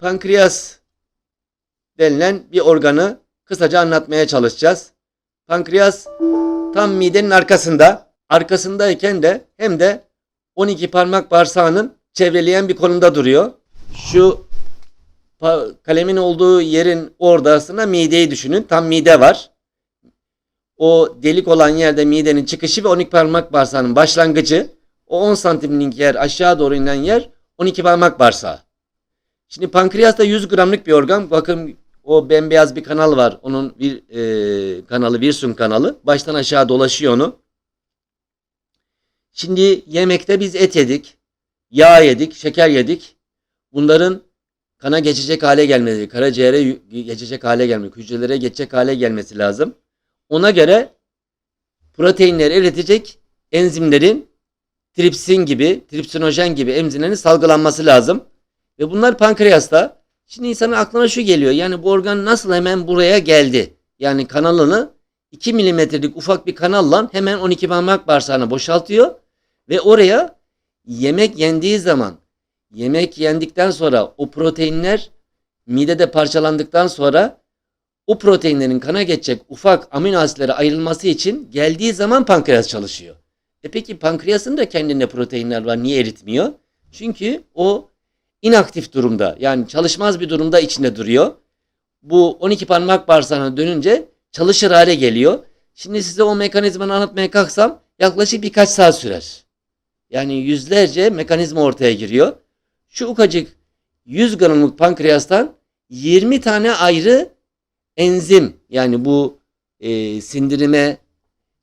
pankreas denilen bir organı kısaca anlatmaya çalışacağız. Pankreas tam midenin arkasında. Arkasındayken de hem de 12 parmak bağırsağının çevreleyen bir konumda duruyor. Şu kalemin olduğu yerin oradasına mideyi düşünün. Tam mide var. O delik olan yerde midenin çıkışı ve 12 parmak bağırsağının başlangıcı. O 10 santimlik yer aşağı doğru inen yer 12 parmak bağırsağı. Şimdi pankreas da 100 gramlık bir organ. Bakın o bembeyaz bir kanal var. Onun bir e, kanalı, Virsun kanalı. Baştan aşağı dolaşıyor onu. Şimdi yemekte biz et yedik, yağ yedik, şeker yedik. Bunların kana geçecek hale gelmesi, karaciğere geçecek hale gelmesi, hücrelere geçecek hale gelmesi lazım. Ona göre proteinleri eritecek enzimlerin tripsin gibi, tripsinojen gibi enzimlerin salgılanması lazım. Ve bunlar pankreasta. Şimdi insanın aklına şu geliyor. Yani bu organ nasıl hemen buraya geldi? Yani kanalını 2 milimetrelik ufak bir kanalla hemen 12 parmak bağırsağına boşaltıyor. Ve oraya yemek yendiği zaman yemek yendikten sonra o proteinler midede parçalandıktan sonra o proteinlerin kana geçecek ufak amino asitlere ayrılması için geldiği zaman pankreas çalışıyor. E peki pankreasın da kendinde proteinler var niye eritmiyor? Çünkü o inaktif durumda yani çalışmaz bir durumda içinde duruyor. Bu 12 parmak bağırsağına dönünce çalışır hale geliyor. Şimdi size o mekanizmanı anlatmaya kalksam yaklaşık birkaç saat sürer. Yani yüzlerce mekanizma ortaya giriyor. Şu ufacık 100 gramlık pankreastan 20 tane ayrı enzim yani bu e, sindirime,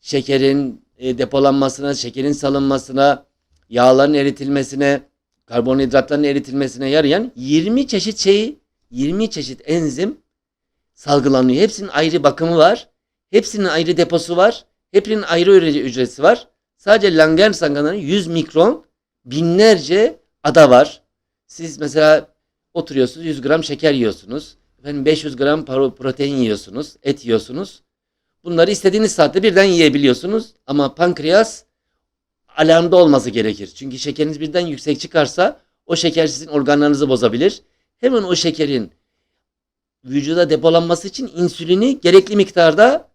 şekerin e, depolanmasına, şekerin salınmasına, yağların eritilmesine, karbonhidratların eritilmesine yarayan 20 çeşit şeyi, 20 çeşit enzim salgılanıyor. Hepsinin ayrı bakımı var. Hepsinin ayrı deposu var. Hepsinin ayrı ücreti var. Sadece Langerhans organlarının 100 mikron binlerce ada var. Siz mesela oturuyorsunuz 100 gram şeker yiyorsunuz. Efendim 500 gram protein yiyorsunuz. Et yiyorsunuz. Bunları istediğiniz saatte birden yiyebiliyorsunuz. Ama pankreas alarmda olması gerekir. Çünkü şekeriniz birden yüksek çıkarsa o şeker sizin organlarınızı bozabilir. Hemen o şekerin vücuda depolanması için insülini gerekli miktarda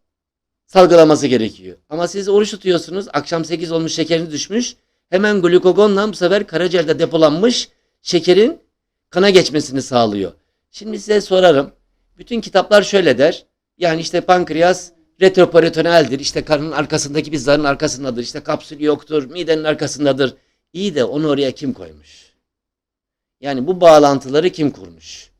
salgılaması gerekiyor. Ama siz oruç tutuyorsunuz. Akşam 8 olmuş şekeriniz düşmüş. Hemen glukagonla bu sefer karaciğerde depolanmış şekerin kana geçmesini sağlıyor. Şimdi size sorarım. Bütün kitaplar şöyle der. Yani işte pankreas retroperitonealdir. İşte karnın arkasındaki bir zarın arkasındadır. İşte kapsülü yoktur. Midenin arkasındadır. İyi de onu oraya kim koymuş? Yani bu bağlantıları kim kurmuş?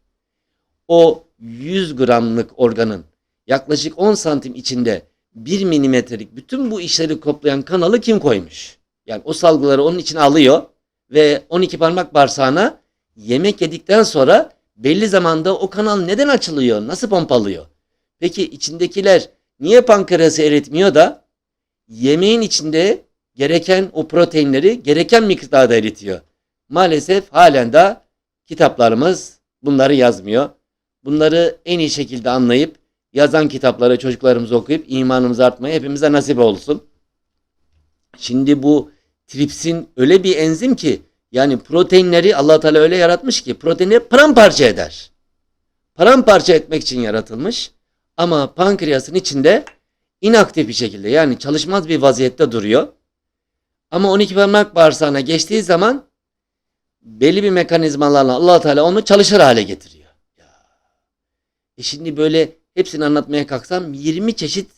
O 100 gramlık organın yaklaşık 10 santim içinde 1 milimetrelik bütün bu işleri koplayan kanalı kim koymuş? Yani o salgıları onun içine alıyor ve 12 parmak bağırsağına yemek yedikten sonra belli zamanda o kanal neden açılıyor? Nasıl pompalıyor? Peki içindekiler niye pankreası eritmiyor da yemeğin içinde gereken o proteinleri gereken miktarda eritiyor? Maalesef halen de kitaplarımız bunları yazmıyor. Bunları en iyi şekilde anlayıp yazan kitapları çocuklarımız okuyup imanımız artmaya hepimize nasip olsun. Şimdi bu tripsin öyle bir enzim ki yani proteinleri Allah Teala öyle yaratmış ki proteinleri paramparça eder. Paramparça etmek için yaratılmış ama pankreasın içinde inaktif bir şekilde yani çalışmaz bir vaziyette duruyor. Ama 12 parmak bağırsağına geçtiği zaman belli bir mekanizmalarla Allah Teala onu çalışır hale getiriyor. Ya. E şimdi böyle hepsini anlatmaya kalksam 20 çeşit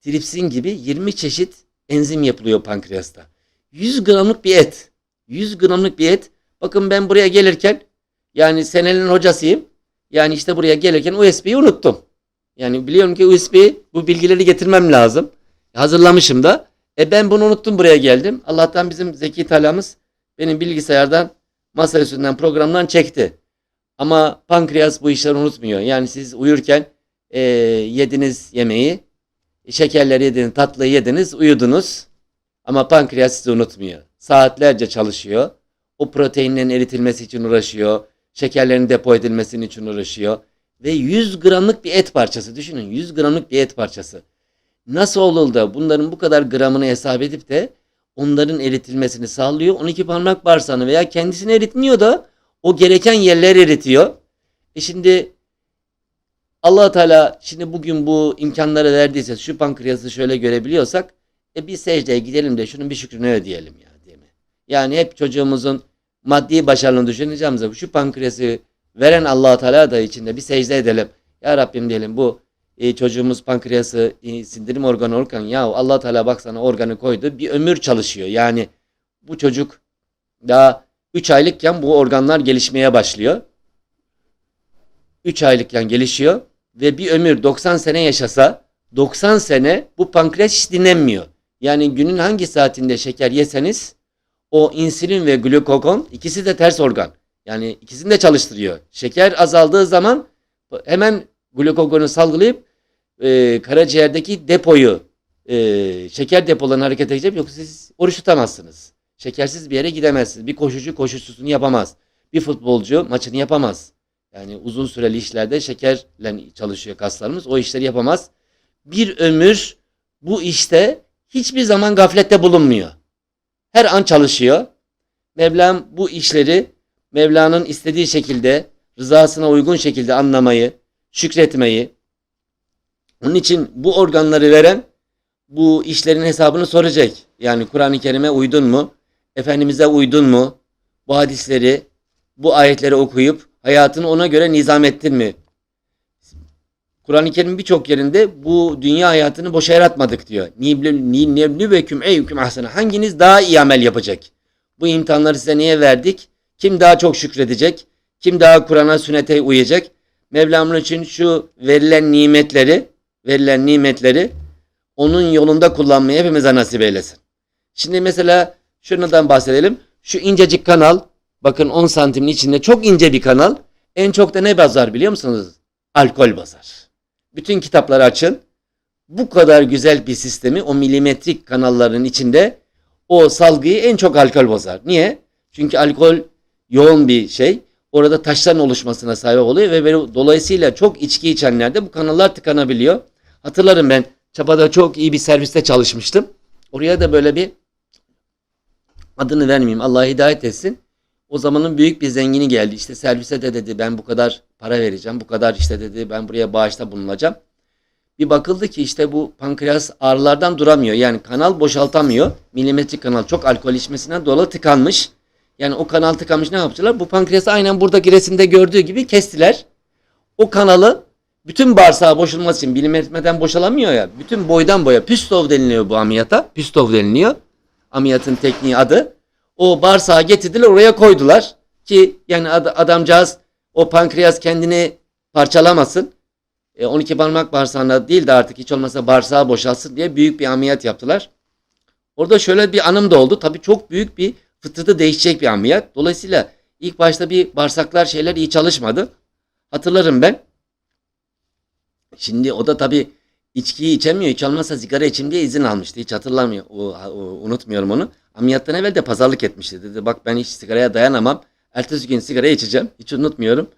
tripsin gibi 20 çeşit enzim yapılıyor pankreasta. 100 gramlık bir et. 100 gramlık bir et. Bakın ben buraya gelirken yani senenin hocasıyım. Yani işte buraya gelirken USB'yi unuttum. Yani biliyorum ki USB bu bilgileri getirmem lazım. Hazırlamışım da. E ben bunu unuttum buraya geldim. Allah'tan bizim Zeki Talamız benim bilgisayardan masa üstünden programdan çekti. Ama pankreas bu işleri unutmuyor. Yani siz uyurken e, yediniz yemeği, şekerleri yediniz, tatlı yediniz, uyudunuz. Ama pankreas sizi unutmuyor. Saatlerce çalışıyor. O proteinlerin eritilmesi için uğraşıyor. Şekerlerin depo edilmesinin için uğraşıyor. Ve 100 gramlık bir et parçası. Düşünün 100 gramlık bir et parçası. Nasıl olur da bunların bu kadar gramını hesap edip de onların eritilmesini sağlıyor. 12 parmak bağırsağını veya kendisini eritmiyor da O gereken yerleri eritiyor. E şimdi allah Teala şimdi bugün bu imkanları verdiyse şu pankreası şöyle görebiliyorsak e bir secdeye gidelim de şunun bir şükrünü ödeyelim ya değil mi? Yani hep çocuğumuzun maddi başarını düşüneceğimize şu pankreası veren allah Teala da içinde bir secde edelim. Ya Rabbim diyelim bu e, çocuğumuz pankreası e, sindirim organı olurken ya allah Teala bak sana organı koydu bir ömür çalışıyor. Yani bu çocuk daha 3 aylıkken bu organlar gelişmeye başlıyor. 3 aylıkken gelişiyor ve bir ömür 90 sene yaşasa 90 sene bu pankreas hiç dinlenmiyor. Yani günün hangi saatinde şeker yeseniz o insülin ve glukagon ikisi de ters organ. Yani ikisini de çalıştırıyor. Şeker azaldığı zaman hemen glukagonu salgılayıp e, karaciğerdeki depoyu e, şeker depolarını hareket edecek yoksa siz oruç tutamazsınız. Şekersiz bir yere gidemezsiniz. Bir koşucu koşusunu yapamaz. Bir futbolcu maçını yapamaz. Yani uzun süreli işlerde şekerle çalışıyor kaslarımız. O işleri yapamaz. Bir ömür bu işte hiçbir zaman gaflette bulunmuyor. Her an çalışıyor. Mevlam bu işleri Mevla'nın istediği şekilde, rızasına uygun şekilde anlamayı, şükretmeyi, onun için bu organları veren bu işlerin hesabını soracak. Yani Kur'an-ı Kerim'e uydun mu? Efendimiz'e uydun mu? Bu hadisleri, bu ayetleri okuyup hayatını ona göre nizam ettin mi? Kur'an-ı Kerim'in birçok yerinde bu dünya hayatını boşa yaratmadık diyor. Niblüveküm eyyüküm ahsana. Hanginiz daha iyi amel yapacak? Bu imtihanları size niye verdik? Kim daha çok şükredecek? Kim daha Kur'an'a sünnete uyacak? Mevlamın için şu verilen nimetleri, verilen nimetleri onun yolunda kullanmayı hepimize nasip eylesin. Şimdi mesela şundan bahsedelim. Şu incecik kanal, bakın 10 santimin içinde çok ince bir kanal. En çok da ne bazar biliyor musunuz? Alkol bazar. Bütün kitapları açın. Bu kadar güzel bir sistemi o milimetrik kanalların içinde o salgıyı en çok alkol bozar. Niye? Çünkü alkol yoğun bir şey. Orada taşların oluşmasına sebep oluyor ve böyle, dolayısıyla çok içki içenlerde bu kanallar tıkanabiliyor. Hatırlarım ben Çapa'da çok iyi bir serviste çalışmıştım. Oraya da böyle bir adını vermeyeyim Allah hidayet etsin. O zamanın büyük bir zengini geldi. İşte servise de dedi ben bu kadar para vereceğim. Bu kadar işte dedi ben buraya bağışta bulunacağım. Bir bakıldı ki işte bu pankreas ağrılardan duramıyor. Yani kanal boşaltamıyor. Milimetrik kanal çok alkol içmesinden dolayı tıkanmış. Yani o kanal tıkanmış ne yaptılar? Bu pankreası aynen buradaki resimde gördüğü gibi kestiler. O kanalı bütün bağırsağı boşalması için milimetreden boşalamıyor ya. Bütün boydan boya püstov deniliyor bu ameliyata. Püstov deniliyor. Ameliyatın tekniği adı. O bağırsağı getirdiler oraya koydular. Ki yani ad- adamcağız o pankreas kendini parçalamasın. E, 12 parmak bağırsağında değil de artık hiç olmazsa bağırsağı boşalsın diye büyük bir ameliyat yaptılar. Orada şöyle bir anım da oldu. Tabii çok büyük bir fıtratı değişecek bir ameliyat. Dolayısıyla ilk başta bir bağırsaklar şeyler iyi çalışmadı. Hatırlarım ben. Şimdi o da tabii içkiyi içemiyor. Hiç sigara içeyim diye izin almıştı. Hiç hatırlamıyor. O, o- unutmuyorum onu. Ameliyattan evvel de pazarlık etmişti. Dedi bak ben hiç sigaraya dayanamam. Ertesi gün sigara içeceğim. Hiç unutmuyorum.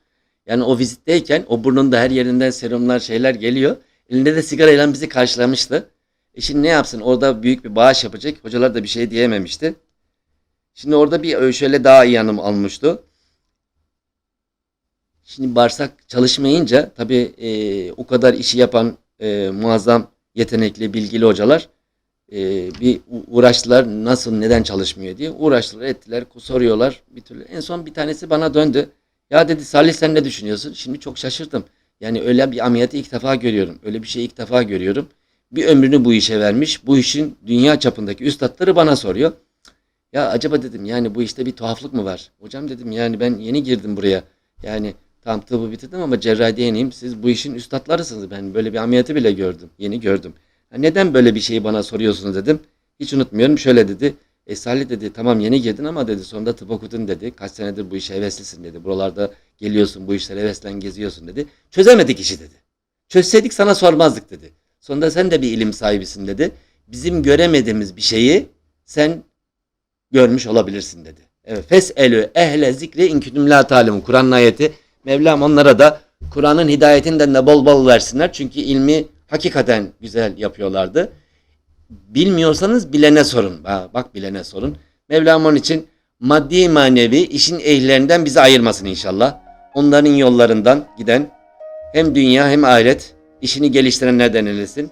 Yani o vizitteyken o burnunda her yerinden serumlar şeyler geliyor. Elinde de sigarayla bizi karşılamıştı. E şimdi ne yapsın? Orada büyük bir bağış yapacak. Hocalar da bir şey diyememişti. Şimdi orada bir şöyle daha iyi anım almıştı. Şimdi bağırsak çalışmayınca tabii e, o kadar işi yapan e, muazzam yetenekli, bilgili hocalar e, bir uğraştılar nasıl, neden çalışmıyor diye. Uğraştılar, ettiler, soruyorlar bir türlü. En son bir tanesi bana döndü. Ya dedi Salih sen ne düşünüyorsun? Şimdi çok şaşırdım. Yani öyle bir ameliyatı ilk defa görüyorum. Öyle bir şeyi ilk defa görüyorum. Bir ömrünü bu işe vermiş. Bu işin dünya çapındaki üstadları bana soruyor. Ya acaba dedim yani bu işte bir tuhaflık mı var? Hocam dedim yani ben yeni girdim buraya. Yani tam tıbbı bitirdim ama cerrahi yeniyim. Siz bu işin üstadlarısınız. Ben böyle bir ameliyatı bile gördüm. Yeni gördüm. Ha, neden böyle bir şeyi bana soruyorsunuz dedim. Hiç unutmuyorum. Şöyle dedi. E dedi tamam yeni girdin ama dedi sonunda tıp okudun dedi. Kaç senedir bu işe heveslisin dedi. Buralarda geliyorsun bu işlere heveslen geziyorsun dedi. Çözemedik işi dedi. Çözseydik sana sormazdık dedi. Sonunda sen de bir ilim sahibisin dedi. Bizim göremediğimiz bir şeyi sen görmüş olabilirsin dedi. Evet. Fes'elü ehle zikri in kuntum la ta'lemun. Kur'an'ın ayeti. Mevlam onlara da Kur'an'ın hidayetinden de bol bol versinler. Çünkü ilmi hakikaten güzel yapıyorlardı. Bilmiyorsanız bilene sorun. Ha, bak bilene sorun. Mevlam onun için maddi manevi işin ehlilerinden bizi ayırmasın inşallah. Onların yollarından giden hem dünya hem ahiret işini geliştirenlerden eylesin.